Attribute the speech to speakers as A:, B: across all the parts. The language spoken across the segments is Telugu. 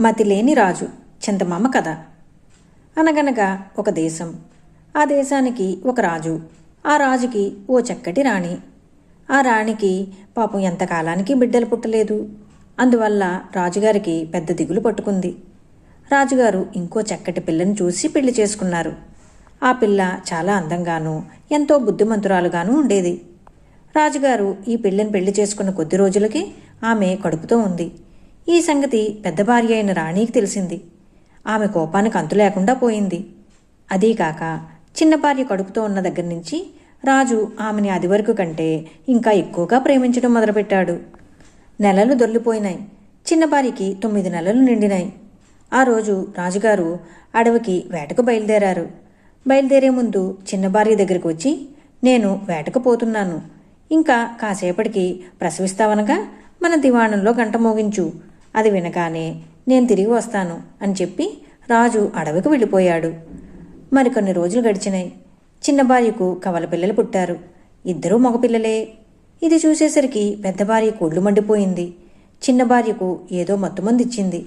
A: మతిలేని రాజు చందమామ కథ. అనగనగా ఒక దేశం. ఆ దేశానికి ఒక రాజు. ఆ రాజుకి ఓ చక్కటి రాణి. ఆ రాణికి పాపం ఎంతకాలానికి బిడ్డలు పుట్టలేదు. అందువల్ల రాజుగారికి పెద్ద దిగులు పట్టుకుంది. రాజుగారు ఇంకో చక్కటి పిల్లని చూసి పెళ్ళి చేసుకున్నారు. ఆ పిల్ల చాలా అందంగానూ ఎంతో బుద్ధిమంతురాలుగాను ఉండేది. రాజుగారు ఈ పిల్లని పెళ్ళి చేసుకున్న కొద్ది రోజులకి ఆమె కడుపుతో ఉంది. ఈ సంగతి పెద్ద భార్య అయిన రాణికి తెలిసింది. ఆమె కోపానికి అంతు లేకుండా పోయింది. అదీకాక చిన్న భార్య కడుపుతో ఉన్న దగ్గర నుంచి రాజు ఆమెని అది వరకు కంటే ఇంకా ఎక్కువగా ప్రేమించడం మొదలుపెట్టాడు. నెలలు దొర్లిపోయినాయి. చిన్న భార్యకి తొమ్మిది నెలలు నిండినాయి. ఆ రోజు రాజుగారు అడవికి వేటకు బయలుదేరారు. బయలుదేరే ముందు చిన్న భార్య దగ్గరికి వచ్చి నేను వేటకు పోతున్నాను. ఇంకా కాసేపటికి ప్రసవిస్తావనగా మన దివాణంలో గంట మోగించు. అది వినగానే నేను తిరిగి వస్తాను అని చెప్పి రాజు అడవికి వెళ్ళిపోయాడు. మరికొన్ని రోజులు గడిచినాయి. చిన్న భార్యకు కవల పిల్లలు పుట్టారు. ఇద్దరూ మగపిల్లలే. ఇది చూసేసరికి పెద్ద భార్య కోళ్ళు మండిపోయింది. చిన్న భార్యకు ఏదో మత్తుమందిచ్చింది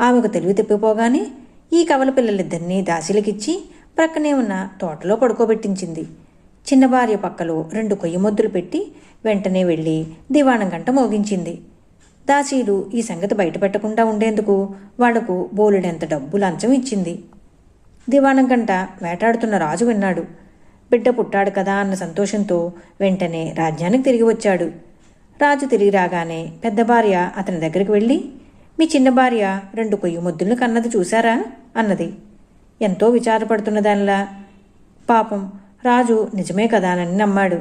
A: ఆమెకు తెలివి తిప్పిపోగానే ఈ కవల పిల్లలిద్దరినీ దాసీలకిచ్చి ప్రక్కనే ఉన్న తోటలో పడుకోబెట్టించింది. చిన్న భార్య పక్కలో రెండు కొయ్యి మొద్దులు పెట్టి వెంటనే వెళ్ళి దివాణం గంట మోగించింది. దాసీలు ఈ సంగతి బయటపెట్టకుండా ఉండేందుకు వాళ్ళకు బోలెడంత డబ్బు లంచం ఇచ్చింది. దివాణం గంట వేటాడుతున్న రాజు విన్నాడు. బిడ్డ పుట్టాడు కదా అన్న సంతోషంతో వెంటనే రాజ్యానికి తిరిగి వచ్చాడు. రాజు తిరిగి రాగానే పెద్ద భార్య అతని దగ్గరికి వెళ్ళి మీ చిన్న భార్య రెండు కొయ్యి ముద్దులను కన్నది చూశారా? అన్నది. ఎంతో విచారపడుతున్న దానిలా. పాపం రాజు నిజమే కదానని నమ్మాడు.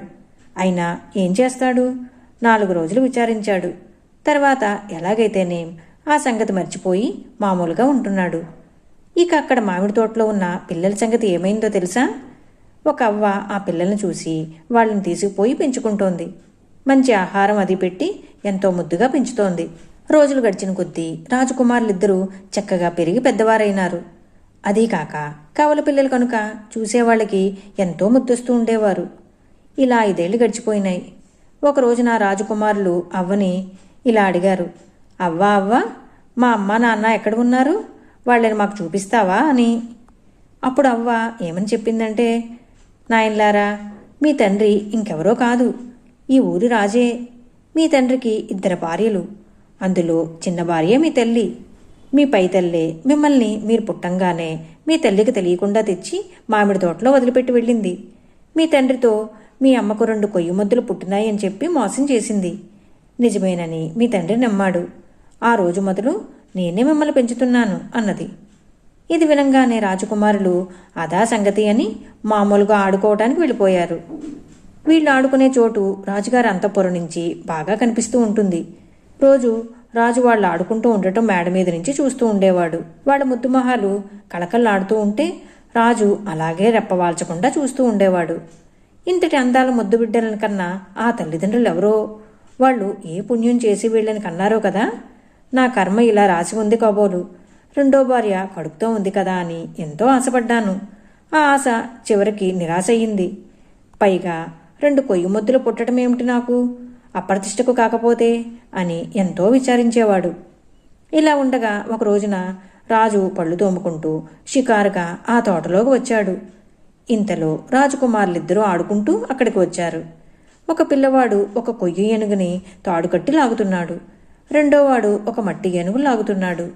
A: అయినా ఏం చేస్తాడు? నాలుగు రోజులు విచారించాడు. తర్వాత ఎలాగైతేనేం ఆ సంగతి మర్చిపోయి మామూలుగా ఉంటున్నాడు. ఇక అక్కడ మామిడి తోటలో ఉన్న పిల్లల సంగతి ఏమైందో తెలుసా? ఒక అవ్వ ఆ పిల్లల్ని చూసి వాళ్ళని తీసుకుపోయి పెంచుకుంటోంది. మంచి ఆహారం అది పెట్టి ఎంతో ముద్దుగా పెంచుతోంది. రోజులు గడిచిన కొద్దీ రాజకుమారులిద్దరూ చక్కగా పెరిగి పెద్దవారైనారు. అదీ కాక కవల పిల్లలు కనుక చూసేవాళ్ళకి ఎంతో ముద్దొస్తూ ఉండేవారు. ఇలా ఐదేళ్ళు గడిచిపోయినాయి. ఒకరోజు నా రాజకుమారులు అవ్వని ఇలా అడిగారు. అవ్వా అవ్వ మా అమ్మ నాన్న ఎక్కడ ఉన్నారు? వాళ్ళని మాకు చూపిస్తావా? అని. అప్పుడు అవ్వ ఏమని చెప్పిందంటే నాయన్లారా మీ తండ్రి ఇంకెవరో కాదు. ఈ ఊరి రాజే. మీ తండ్రికి ఇద్దరు భార్యలు. అందులో చిన్న భార్య మీ తల్లి. మీ పై తల్లే మిమ్మల్ని మీరు పుట్టంగానే మీ తల్లికి తెలియకుండా తెచ్చి మామిడి తోటలో వదిలిపెట్టి వెళ్ళింది. మీ తండ్రితో మీ అమ్మకు రెండు కొయ్యి ముద్దులు పుట్టినాయని చెప్పి మోసం చేసింది. నిజమేనని మీ తండ్రి నమ్మాడు. ఆ రోజు మొదలు నేనే మిమ్మల్ని పెంచుతున్నాను అన్నది. ఇది వినంగానే రాజకుమారులు అదా సంగతి అని మామూలుగా ఆడుకోవటానికి వెళ్ళిపోయారు. వీళ్ళు ఆడుకునే చోటు రాజుగారి అంతఃపురం నుంచి బాగా కనిపిస్తూ ఉంటుంది. రోజు రాజు వాళ్ళు ఆడుకుంటూ ఉండటం మేడ మీద నుంచి చూస్తూ ఉండేవాడు. వాళ్ళ ముద్దుమహాలు కళకళలాడుతూ ఉంటే రాజు అలాగే రెప్పవాల్చకుండా చూస్తూ ఉండేవాడు. ఇంతటి అందాల ముద్దు బిడ్డలను కన్నా ఆ తల్లిదండ్రులు ఎవరో వాళ్ళు ఏ పుణ్యం చేసి వీళ్ళని కన్నారో కదా? నా కర్మ ఇలా రాసి ఉంది కాబోలు. రెండో భార్య కడుపుతో ఉంది కదా అని ఎంతో ఆశపడ్డాను. ఆ ఆశ చివరికి నిరాశ అయ్యింది పైగా రెండు కొయ్యి ముద్దులు పుట్టడం ఏమిటి నాకు? అప్రతిష్టకు కాకపోతే అని ఎంతో విచారించేవాడు. ఇలా ఉండగా ఒక రోజున రాజు పళ్ళు తోముకుంటూ షికారుగా ఆ తోటలోకి వచ్చాడు. ఇంతలో రాజకుమారులిద్దరూ ఆడుకుంటూ అక్కడికి వచ్చారు. ఒక పిల్లవాడు ఒక కొయ్య ఏనుగుని తాడుకట్టి లాగుతున్నాడు. రెండోవాడు ఒక మట్టి ఏనుగు లాగుతున్నాడు.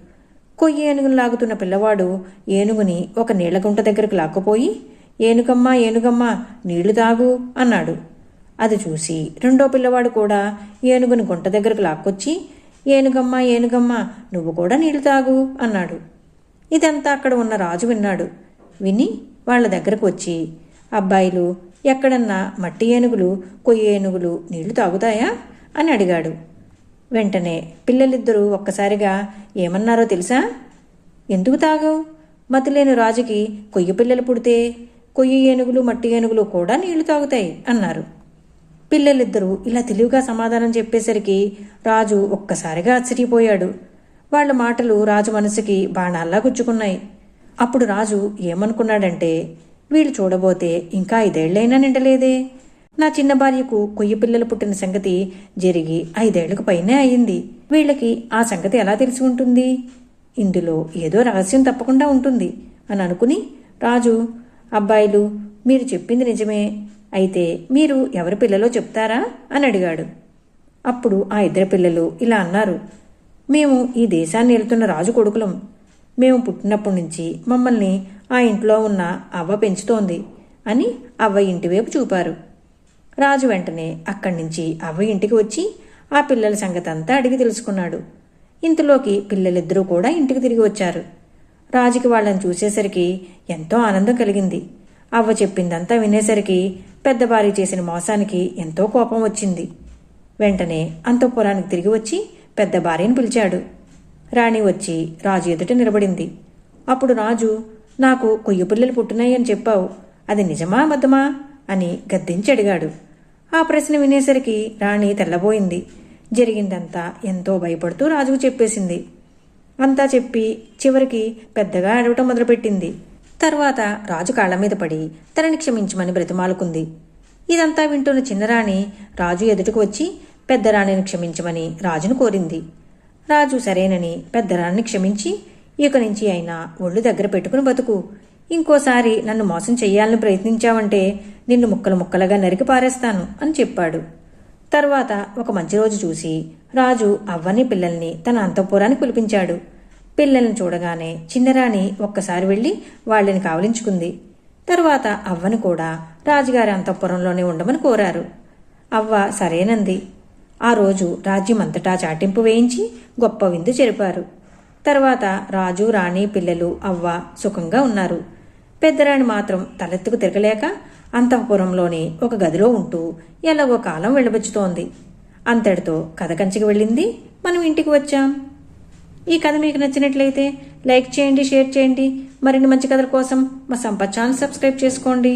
A: కొయ్య ఏనుగును లాగుతున్న పిల్లవాడు ఏనుగుని ఒక నీళ్ళగుంట దగ్గరకు లాక్కుపోయి ఏనుగమ్మా ఏనుగమ్మా నీళ్ళు తాగు అన్నాడు. అది చూసి రెండో పిల్లవాడు కూడా ఏనుగుని గుంట దగ్గరకు లాక్కొచ్చి ఏనుగమ్మా ఏనుగమ్మా నువ్వు కూడా నీళ్ళు తాగు అన్నాడు. ఇదంతా అక్కడ ఉన్న రాజు విన్నాడు. విని వాళ్ళ దగ్గరకు వచ్చి అబ్బాయిలు ఎక్కడన్నా మట్టి ఏనుగులు కొయ్య ఏనుగులు నీళ్ళు తాగుతాయా? అని అడిగాడు. వెంటనే పిల్లలిద్దరూ ఒక్కసారిగా ఏమన్నారో తెలుసా? ఎందుకు తాగవు? మతిలేని రాజుకి కొయ్య పిల్లలు పుడితే కొయ్య ఏనుగులు మట్టి ఏనుగులు కూడా నీళ్ళు తాగుతాయి అన్నారు. పిల్లలిద్దరూ ఇలా తెలివిగా సమాధానం చెప్పేసరికి రాజు ఒక్కసారిగా ఆశ్చర్యపోయాడు. వాళ్ళ మాటలు రాజు మనసుకి బాణాల్లా గుచ్చుకున్నాయి. అప్పుడు రాజు ఏమనుకున్నాడంటే వీళ్ళు చూడబోతే ఇంకా ఐదేళ్ళైనా నిండలేదే. నా చిన్న భార్యకు కొయ్యి పిల్లలు పుట్టిన సంగతి జరిగి ఐదేళ్ళకు పైనే అయింది. వీళ్ళకి ఆ సంగతి ఎలా తెలిసి ఉంటుంది? ఇందులో ఏదో రహస్యం తప్పకుండా ఉంటుంది అని అనుకుని రాజు అబ్బాయిలు మీరు చెప్పింది నిజమే. అయితే మీరు ఎవరి పిల్లలో చెప్తారా? అని అడిగాడు. అప్పుడు ఆ ఇద్దరు పిల్లలు ఇలా అన్నారు మేము ఈ దేశాన్ని వెళ్తున్న రాజు కొడుకులం. మేము పుట్టినప్పటి నుంచి మమ్మల్ని ఆ ఇంట్లో ఉన్న అవ్వ పెంచుతోంది అని అవ్వ ఇంటి వైపు చూపారు. రాజు వెంటనే అక్కడి నుంచి అవ్వ ఇంటికి వచ్చి ఆ పిల్లల సంగతి అంతా అడిగి తెలుసుకున్నాడు. ఇంతలోకి పిల్లలిద్దరూ కూడా ఇంటికి తిరిగి వచ్చారు. రాజుకి వాళ్ళని చూసేసరికి ఎంతో ఆనందం కలిగింది. అవ్వ చెప్పిందంతా వినేసరికి పెద్ద భార్య చేసిన మోసానికి ఎంతో కోపం వచ్చింది. వెంటనే అంతఃపురానికి తిరిగి వచ్చి పెద్ద భార్యను పిలిచాడు. రాణి వచ్చి రాజు ఎదుట నిలబడింది. అప్పుడు రాజు నాకు కొయ్య పిల్లలు పుట్టినాయని చెప్పావు. అది నిజమా అబద్ధమా? అని గద్దించి అడిగాడు. ఆ ప్రశ్న వినేసరికి రాణి తెల్లబోయింది. జరిగిందంతా ఎంతో భయపడుతూ రాజుకు చెప్పేసింది. అంతా చెప్పి చివరికి పెద్దగా అడవటం మొదలుపెట్టింది. తర్వాత రాజు కాళ్ళ మీద పడి తనని క్షమించమని బ్రతిమాలుకుంది. ఇదంతా వింటున్న చిన్నరాణి రాజు ఎదుటకు వచ్చి పెద్దరాణిని క్షమించమని రాజును కోరింది. రాజు సరేనని పెద్దరాణిని క్షమించి ఇక నుంచి అయినా ఒళ్ళు దగ్గర పెట్టుకుని బతుకు. ఇంకోసారి నన్ను మోసం చెయ్యాలని ప్రయత్నించావంటే నిన్ను ముక్కలు ముక్కలుగా నరికి పారేస్తాను అని చెప్పాడు. తర్వాత ఒక మంచి రోజు చూసి రాజు అవ్వని పిల్లల్ని తన అంతఃపురానికి పిలిపించాడు. పిల్లల్ని చూడగానే చిన్నరాణి ఒక్కసారి వెళ్ళి వాళ్ళని కావలించుకుంది. తర్వాత అవ్వని కూడా రాజుగారి అంతఃపురంలోనే ఉండమని కోరారు. అవ్వ సరేనంది. ఆ రోజు రాజ్యమంతటా చాటింపు వేయించి గొప్ప విందు జరిపారు. తర్వాత రాజు రాణి పిల్లలు అవ్వ సుఖంగా ఉన్నారు. పెద్దరాణి మాత్రం తలెత్తుకు తిరగలేక అంతఃపురంలోని ఒక గదిలో ఉంటూ ఎలాగో కాలం వెళ్ళబుచ్చుతోంది అంతటితో కథ కంచికి వెళ్ళింది. మనం ఇంటికి వచ్చాం. ఈ కథ మీకు నచ్చినట్లయితే లైక్ చేయండి షేర్ చేయండి. మరిన్ని మంచి కథల కోసం మా సంపత్ ఛానల్ సబ్స్క్రైబ్ చేసుకోండి.